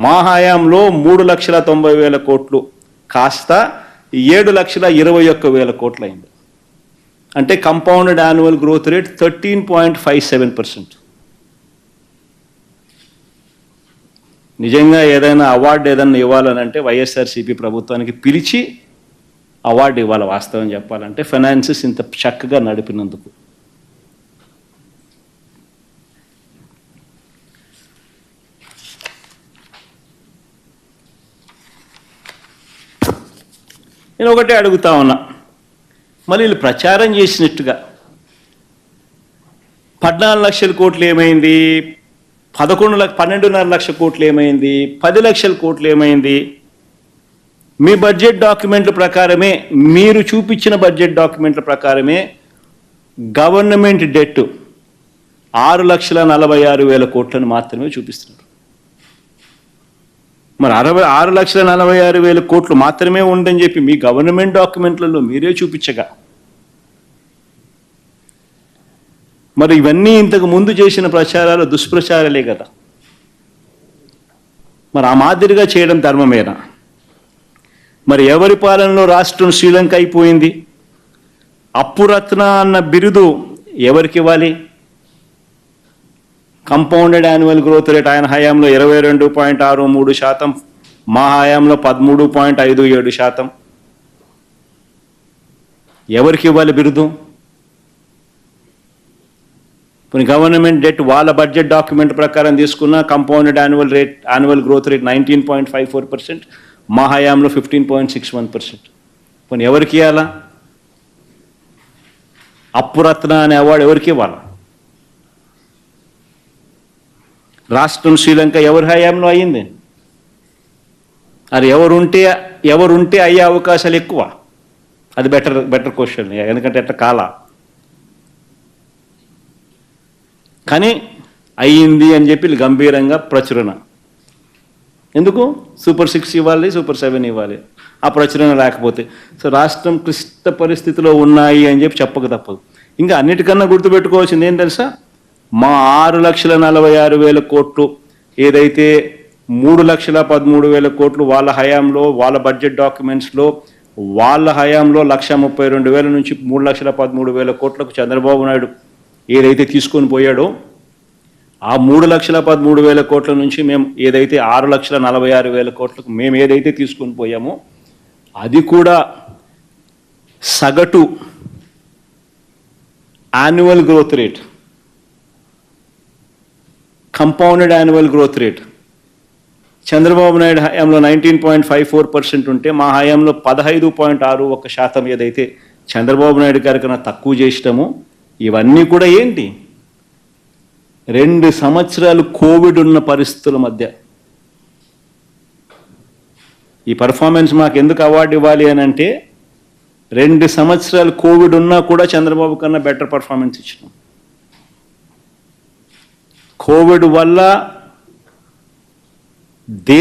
మా హయాంలో మూడు లక్షల తొంభై వేల కోట్లు కాస్త ఏడు లక్షల ఇరవై ఒక్క వేల కోట్లు అయింది అంటే compounded annual growth rate thirteen point five seven percent నిజంగా ఏదైనా అవార్డు ఏదైనా ఇవ్వాలనంటే వైఎస్ఆర్సీపీ ప్రభుత్వానికి పిలిచి అవార్డు ఇవ్వాలి వాస్తవం చెప్పాలంటే ఫైనాన్సెస్ ఇంత చక్కగా నడిపినందుకు. నేను ఒకటే అడుగుతా ఉన్నా. మళ్ళీ వీళ్ళు ప్రచారం చేసినట్టుగా. పద్నాలుగు లక్షల కోట్లు ఏమైంది? పదకొండు లక్ష పన్నెండున్నర లక్షల కోట్లు ఏమైంది? పది లక్షల కోట్లు ఏమైంది? మీ బడ్జెట్ డాక్యుమెంట్ల ప్రకారమే మీరు చూపించిన బడ్జెట్ డాక్యుమెంట్ల ప్రకారమే గవర్నమెంట్ డెట్ ఆరు లక్షల నలభై ఆరు వేల కోట్లను మాత్రమే చూపిస్తున్నారు. మరి అరవై ఆరు లక్షల నలభై ఆరు వేల కోట్లు మాత్రమే ఉందని చెప్పి మీ గవర్నమెంట్ డాక్యుమెంట్లలో మీరే చూపించగా. మరి ఇవన్నీ ఇంతకు ముందు చేసిన ప్రచారాలు దుష్ప్రచారాలే కదా. మరి ఆ మాదిరిగా చేయడం ధర్మమేనా? మరి ఎవరి పాలనలో రాష్ట్రం శ్రీలంక అయిపోయింది? అప్పురత్న అన్న బిరుదు ఎవరికి ఇవ్వాలి? కంపౌండెడ్ యాన్యువల్ గ్రోత్ రేట్ ఆయన హయాంలో ఇరవై రెండు పాయింట్ ఆరు మూడు శాతం మా హయాంలో పదమూడు పాయింట్ ఐదు ఏడు శాతం. ఎవరికి ఇవ్వాలి బిరుదు? ఇప్పుడు గవర్నమెంట్ డెట్ వాళ్ళ బడ్జెట్ డాక్యుమెంట్ ప్రకారం తీసుకున్న compounded annual rate annual growth rate nineteen point five four percent మా హయాంలో fifteen point six one percent. కొన్ని ఎవరికి ఇవ్వాలా అప్పురత్న అనే అవార్డు ఎవరికి ఇవ్వాలా? రాష్ట్రం శ్రీలంక ఎవరి హయాంలో అయ్యింది అది ఎవరుంటే ఎవరుంటే అయ్యే అవకాశాలు ఎక్కువ? అది బెటర్ బెటర్ క్వశ్చన్ ఎందుకంటే అట్లా కాల. కానీ అయ్యింది అని చెప్పి గంభీరంగా ప్రచురణ. ఎందుకు? సూపర్ సిక్స్ ఇవ్వాలి సూపర్ సెవెన్ ఇవ్వాలి. ఆ ప్రచురణ లేకపోతే సో రాష్ట్రం క్లిష్ట పరిస్థితిలో ఉన్నాయి అని చెప్పి చెప్పక తప్పదు. ఇంకా అన్నిటికన్నా గుర్తుపెట్టుకోవాల్సింది ఏం తెలుసా? మా ఆరు లక్షల నలభై ఆరు వేల కోట్లు ఏదైతే మూడు లక్షల పదమూడు వేల కోట్లు వాళ్ళ హయాంలో వాళ్ళ బడ్జెట్ డాక్యుమెంట్స్లో వాళ్ళ హయాంలో లక్ష ముప్పై రెండు వేల నుంచి మూడు లక్షల పదమూడు వేల కోట్లకు చంద్రబాబు నాయుడు ఏదైతే తీసుకొని పోయాడో ఆ మూడు లక్షల పదమూడు వేల కోట్ల నుంచి మేము ఏదైతే ఆరు లక్షల నలభై ఆరు వేల కోట్లకు మేము ఏదైతే తీసుకొని పోయామో అది కూడా సగటు annual growth rate compounded annual growth rate Chandrababu Naidu హయాంలో nineteen point five four percent ఉంటే మా హయాంలో పదహైదు పాయింట్ ఆరు ఒక శాతం ఏదైతే చంద్రబాబు నాయుడు గారి కన్నా తక్కువ చేసినామో ఇవన్నీ కూడా ఏంటి? రెండు సంవత్సరాలు కోవిడ్ ఉన్న పరిస్థితుల మధ్య. ఈ పర్ఫార్మెన్స్ మాకు ఎందుకు అవార్డు ఇవ్వాలి అని అంటే రెండు సంవత్సరాలు కోవిడ్ ఉన్నా కూడా చంద్రబాబు కన్నా బెటర్ పర్ఫార్మెన్స్ ఇచ్చినాం. కోవిడ్ వల్ల దే